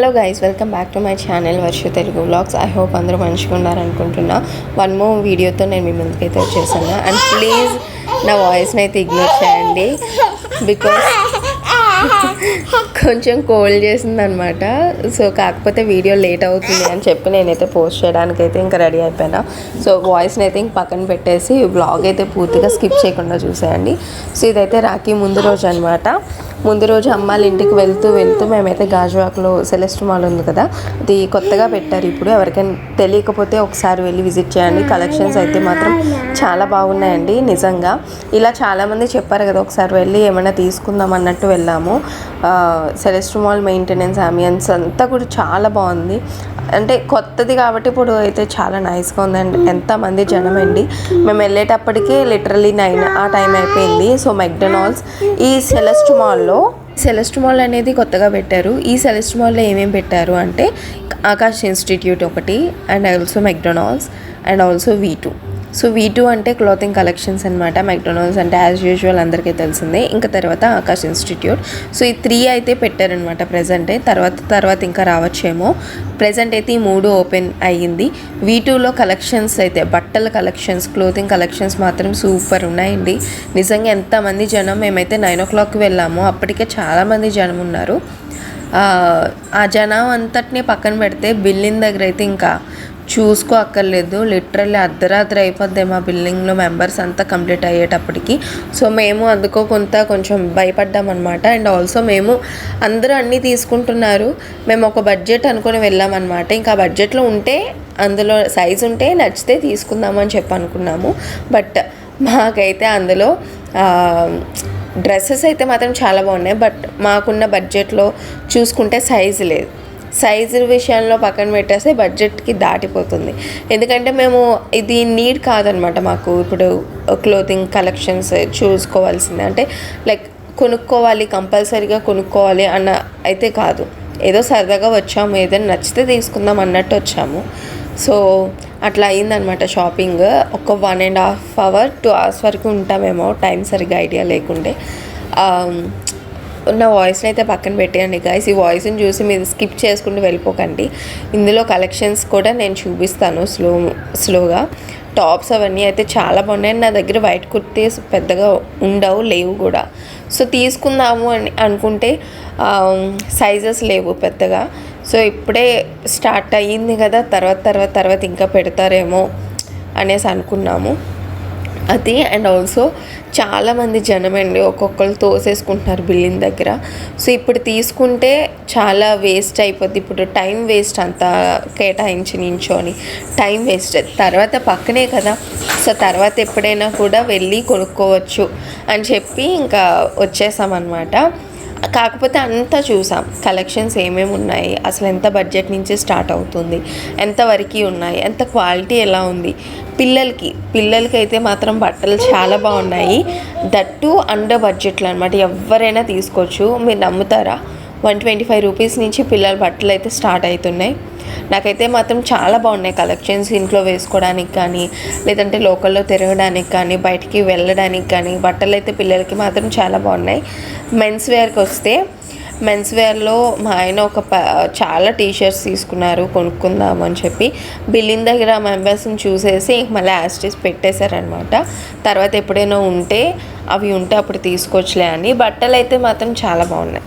Hello guys welcome back to my channel Varsha Telugu blogs I hope అందరూ మంచిగా ఉన్నారనుకుంటున్నా one more వీడియోతో నేను మీ ముందుకైతే వచ్చేసాను. అండ్ ప్లీజ్ నా వాయిస్ని అయితే ఇగ్నోర్ చేయండి. బికాస్ కొంచెం కోల్డ్ చేసింది అనమాట సో కాకపోతే వీడియో లేట్ అవుతుంది అని చెప్పి నేనైతే పోస్ట్ చేయడానికి అయితే ఇంకా రెడీ అయిపోయినా. సో వాయిస్ని అయితే ఇంక పక్కన పెట్టేసి బ్లాగ్ అయితే పూర్తిగా స్కిప్ చేయకుండా చూసేయండి. సో ఇదైతే రాఖీ ముందు రోజు అనమాట ముందు రోజు అమ్మాయిలు ఇంటికి వెళ్తూ వెళ్తూ మేమైతే గాజువాక్లో సెలెస్ట్ మాల్ ఉంది కదా అది కొత్తగా పెట్టారు ఇప్పుడు. ఎవరికైనా తెలియకపోతే ఒకసారి వెళ్ళి విజిట్ చేయండి. కలెక్షన్స్ అయితే మాత్రం చాలా బాగున్నాయండి నిజంగా. ఇలా చాలామంది చెప్పారు కదా ఒకసారి వెళ్ళి ఏమైనా తీసుకుందాం అన్నట్టు వెళ్ళాము. సెలెస్ట్ మాల్ మెయింటెనెన్స్ ఆమియన్స్ అంతా కూడా చాలా బాగుంది. అంటే కొత్తది కాబట్టి ఇప్పుడు అయితే చాలా నైస్గా ఉందండి. ఎంతమంది జనం అండి మేము వెళ్ళేటప్పటికే లిటరలీ నైన్ ఆ టైం అయిపోయింది. సో మెక్డొనాల్డ్స్ ఈ సెలెస్ట్ మాల్లో సెలెస్ట్ మాల్ అనేది కొత్తగా పెట్టారు. ఈ సెలెస్ట్ మాల్లో ఏమేమి పెట్టారు అంటే ఆకాష్ ఇన్స్టిట్యూట్ ఒకటి and also McDonald's and also V two so V two అంటే క్లాతింగ్ కలెక్షన్స్ అనమాట మెక్డొనాల్డ్స్ అంటే యాజ్ యూజువల్ అందరికీ తెలిసిందే. ఇంకా తర్వాత ఆకాష్ ఇన్స్టిట్యూట్. సో ఈ త్రీ అయితే పెట్టారనమాట ప్రజెంటే తర్వాత తర్వాత ఇంకా రావచ్చేమో. ప్రజెంట్ అయితే ఈ మూడు ఓపెన్ అయ్యింది. వీ టూలో కలెక్షన్స్ అయితే బట్టల కలెక్షన్స్ క్లోతింగ్ కలెక్షన్స్ మాత్రం సూపర్ ఉన్నాయండి. నిజంగా ఎంతమంది జనం మేమైతే నైన్ ఓ క్లాక్కి వెళ్ళాము అప్పటికే చాలామంది జనం ఉన్నారు. ఆ, జనం అంతటినీ పక్కన పెడితే బిల్లింగ్ దగ్గర అయితే ఇంకా చూసుకో అక్కర్లేదు లిటరల్లీ అర్ధరాత్రి అయిపోద్ది మా బిల్డింగ్లో మెంబర్స్ అంతా కంప్లీట్ అయ్యేటప్పటికి. సో మేము అందుకో కొంత కొంచెం భయపడ్డాం అనమాట అండ్ ఆల్సో మేము అందరూ అన్నీ తీసుకుంటున్నారు. మేము ఒక బడ్జెట్ అనుకుని వెళ్ళామన్నమాట. ఇంకా బడ్జెట్లో ఉంటే అందులో సైజు ఉంటే నచ్చితే తీసుకుందామని చెప్పి అనుకున్నాము. బట్ మాకైతే అందులో డ్రెస్సెస్ అయితే మాత్రం చాలా బాగున్నాయి. బట్ మాకున్న బడ్జెట్లో చూసుకుంటే సైజు లేదు. సైజు విషయంలో పక్కన పెట్టేస్తే బడ్జెట్కి దాటిపోతుంది. ఎందుకంటే మేము ఇది నీడ్ కాదనమాట మాకు. ఇప్పుడు క్లోతింగ్ కలెక్షన్స్ చూసుకోవాల్సిందే. అంటే లైక్ కొనుక్కోవాలి కంపల్సరీగా కొనుక్కోవాలి అన్న అయితే కాదు. ఏదో సరదాగా వచ్చాము. ఏదైనా నచ్చితే తీసుకుందాం అన్నట్టు వచ్చాము. సో అట్లా అయిందనమాట షాపింగ్. ఒక one and half hour two hours వరకు ఉంటామేమో టైం సరిగ్గా ఐడియా లేకుండే. నా వాయిస్ని అయితే పక్కన పెట్టేయండి గాయస్ ఈ వాయిస్ని చూసి మీరు స్కిప్ చేసుకుంటూ వెళ్ళిపోకండి. ఇందులో కలెక్షన్స్ కూడా నేను చూపిస్తాను స్లో స్లోగా టాప్స్ అవన్నీ అయితే చాలా బాగున్నాయి. నా దగ్గర వైట్ కుర్తీస్ పెద్దగా ఉండవు లేవు కూడా. సో తీసుకుందాము అని అనుకుంటే సైజెస్ లేవు పెద్దగా. సో ఇప్పుడే స్టార్ట్ అయ్యింది కదా. తర్వాత తర్వాత తర్వాత ఇంకా పెడతారేమో అనేసి అనుకున్నాము. అది అండ్ ఆల్సో చాలామంది జనం అండి ఒక్కొక్కరు తోసేసుకుంటున్నారు బిల్డింగ్ దగ్గర. సో ఇప్పుడు తీసుకుంటే చాలా వేస్ట్ అయిపోద్ది. ఇప్పుడు టైం వేస్ట్ అంతా కేటాయించి నించోని టైం వేస్ట్ తర్వాత పక్కనే కదా. సో తర్వాత ఎప్పుడైనా కూడా వెళ్ళి కొనుక్కోవచ్చు అని చెప్పి ఇంకా వచ్చేసామన్నమాట. కాకపోతే అంతా చూసాం. కలెక్షన్స్ ఏమేమి ఉన్నాయి? అసలు ఎంత బడ్జెట్ నుంచి స్టార్ట్ అవుతుంది? ఎంతవరకు ఉన్నాయి? ఎంత క్వాలిటీ ఎలా ఉంది? పిల్లలకి పిల్లలకి అయితే మాత్రం బట్టలు చాలా బాగున్నాయి. దట్టు అండర్ బడ్జెట్లో అనమాట ఎవరైనా తీసుకోవచ్చు. మీరు నమ్ముతారా? వన్ ట్వంటీ ఫైవ్ రూపీస్ నుంచి పిల్లల బట్టలు అయితే స్టార్ట్ అవుతున్నాయి. నాకైతే మాత్రం చాలా బాగున్నాయి కలెక్షన్స్ ఇంట్లో వేసుకోవడానికి కానీ లేదంటే లోకల్లో తిరగడానికి కానీ బయటికి వెళ్ళడానికి కానీ. బట్టలు అయితే పిల్లలకి మాత్రం చాలా బాగున్నాయి. మెన్స్ వేర్కి వస్తే మెన్స్ వేర్లో మా ఆయన ఒక ప చాలా టీషర్ట్స్ తీసుకున్నారు కొనుక్కుందాము అని చెప్పి. బిల్లింగ్ దగ్గర మెంబర్స్ని చూసేసి మళ్ళీ యాస్టీస్ పెట్టేశారనమాట తర్వాత ఎప్పుడైనా ఉంటే అవి ఉంటే అప్పుడు తీసుకోవచ్చులే అని. బట్టలు అయితే మాత్రం చాలా బాగున్నాయి.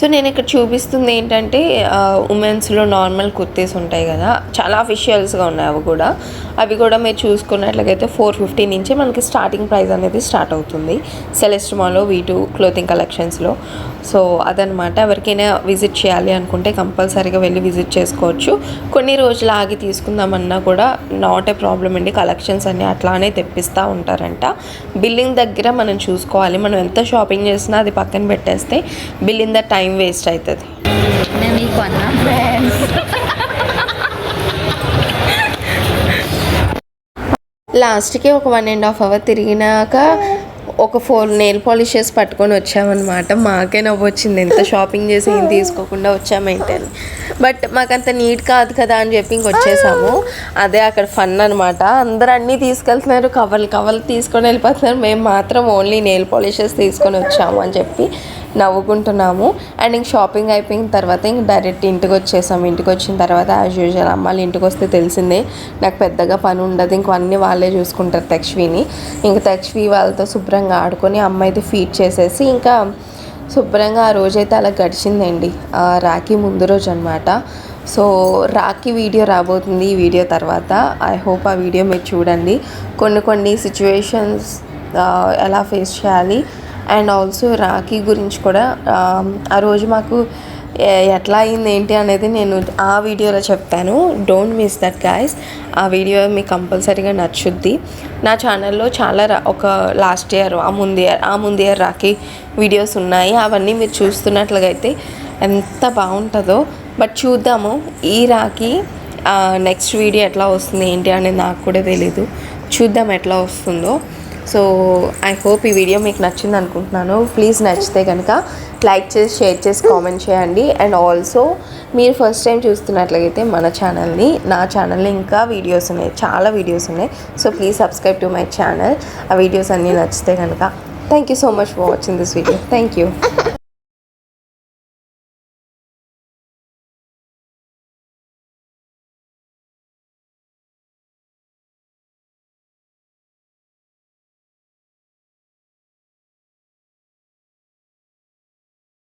So నేను ఇక్కడ చూపిస్తుంది ఏంటంటే ఉమెన్స్లో నార్మల్ కుర్తీస్ ఉంటాయి కదా. చాలా అఫిషియల్స్గా ఉన్నాయి అవి కూడా. అవి కూడా మీరు చూసుకున్నట్లయితే ఫోర్ ఫిఫ్టీ నుంచి మనకి స్టార్టింగ్ ప్రైస్ అనేది స్టార్ట్ అవుతుంది. సెలెస్ట్ మాలో వీటు క్లోతింగ్ కలెక్షన్స్లో సో అదనమాట ఎవరికైనా విజిట్ చేయాలి అనుకుంటే కంపల్సరీగా వెళ్ళి విజిట్ చేసుకోవచ్చు. కొన్ని రోజులు ఆగి తీసుకుందామన్నా కూడా నాట్ ఏ ప్రాబ్లం అండి. కలెక్షన్స్ అన్నీ అట్లానే తెప్పిస్తూ ఉంటారంట. బిల్లింగ్ దగ్గర మనం చూసుకోవాలి. మనం ఎంత షాపింగ్ చేసినా అది పక్కన పెట్టేస్తే బిల్లింగ్ ద టైం వేస్ట్ అవుతుంది. నేను నీకు అన్నా? ఫ్రెండ్స్ లాస్ట్కి ఒక వన్ అండ్ హాఫ్ అవర్ తిరిగినాక ఒక ఫోర్ నెయిల్ పాలిషెస్ పట్టుకొని వచ్చామన్నమాట. మాకే నవ్వు వచ్చింది ఎంత షాపింగ్ చేసి ఏం తీసుకోకుండా వచ్చామేంటి అని. బట్ మాకంత నీట్ కాదు కదా అని చెప్పి ఇంకొచ్చేసాము అదే అక్కడ ఫన్ అనమాట అందరు అన్నీ తీసుకెళ్తున్నారు. కవర్లు కవర్లు తీసుకొని వెళ్ళిపోతున్నారు. మేము మాత్రం ఓన్లీ నెయిల్ పాలిషెస్ తీసుకొని వచ్చాము అని చెప్పి నవ్వుకుంటున్నాము. అండ్ ఇంక షాపింగ్ అయిపోయిన తర్వాత ఇంక డైరెక్ట్ ఇంటికి వచ్చేసాము. ఇంటికి వచ్చిన తర్వాత యాజ్ యూజువల్ అమ్మాయిలు ఇంటికి వస్తే తెలిసిందే. నాకు పెద్దగా పని ఉండదు. ఇంక అన్నీ వాళ్ళే చూసుకుంటారు తక్ష్విని. ఇంక తక్ష్వి వాళ్ళతో శుభ్రంగా ఆడుకొని అమ్మాయిది ఫీడ్ చేసేసి ఇంకా శుభ్రంగా ఆ రోజైతే అలా గడిచిందండి. రాఖీ ముందు రోజు అనమాట సో రాఖీ వీడియో రాబోతుంది ఈ వీడియో తర్వాత. ఐ హోప్ ఆ వీడియో మీరు చూడండి. కొన్ని కొన్ని సిచ్యువేషన్స్ ఎలా ఫేస్ చేయాలి. అండ్ ఆల్సో రాఖీ గురించి కూడా ఆ, రోజు మాకు ఎట్లా అయింది ఏంటి అనేది నేను ఆ వీడియోలో చెప్తాను. డోంట్ మిస్ దట్ గాయస్ ఆ వీడియో మీకు కంపల్సరీగా నచ్చుద్ది. నా ఛానల్లో చాలా రా- ఒక లాస్ట్ ఇయర్ ఆ ముందు ఇయర్ ఆ ముందు ఇయర్ రాఖీ వీడియోస్ ఉన్నాయి. అవన్నీ మీరు చూస్తున్నట్లుగా అయితే ఎంత బాగుంటుందో. బట్ చూద్దాము ఈ రాఖీ నెక్స్ట్ వీడియో ఎట్లా వస్తుంది ఏంటి అనేది నాకు కూడా తెలీదు. చూద్దాం ఎట్లా వస్తుందో. సో ఐ హోప్ ఈ వీడియో మీకు నచ్చింది అనుకుంటున్నాను ప్లీజ్ నచ్చితే కనుక లైక్ చేసి షేర్ చేసి కామెంట్ చేయండి. అండ్ ఆల్సో మీరు ఫస్ట్ టైం చూస్తున్నట్లయితే మన ఛానల్ని నా ఛానల్లో ఇంకా వీడియోస్ ఉన్నాయి చాలా వీడియోస్ ఉన్నాయి. So please subscribe to my channel ఆ వీడియోస్ అన్నీ నచ్చితే కనుక thank you so much for watching this video thank you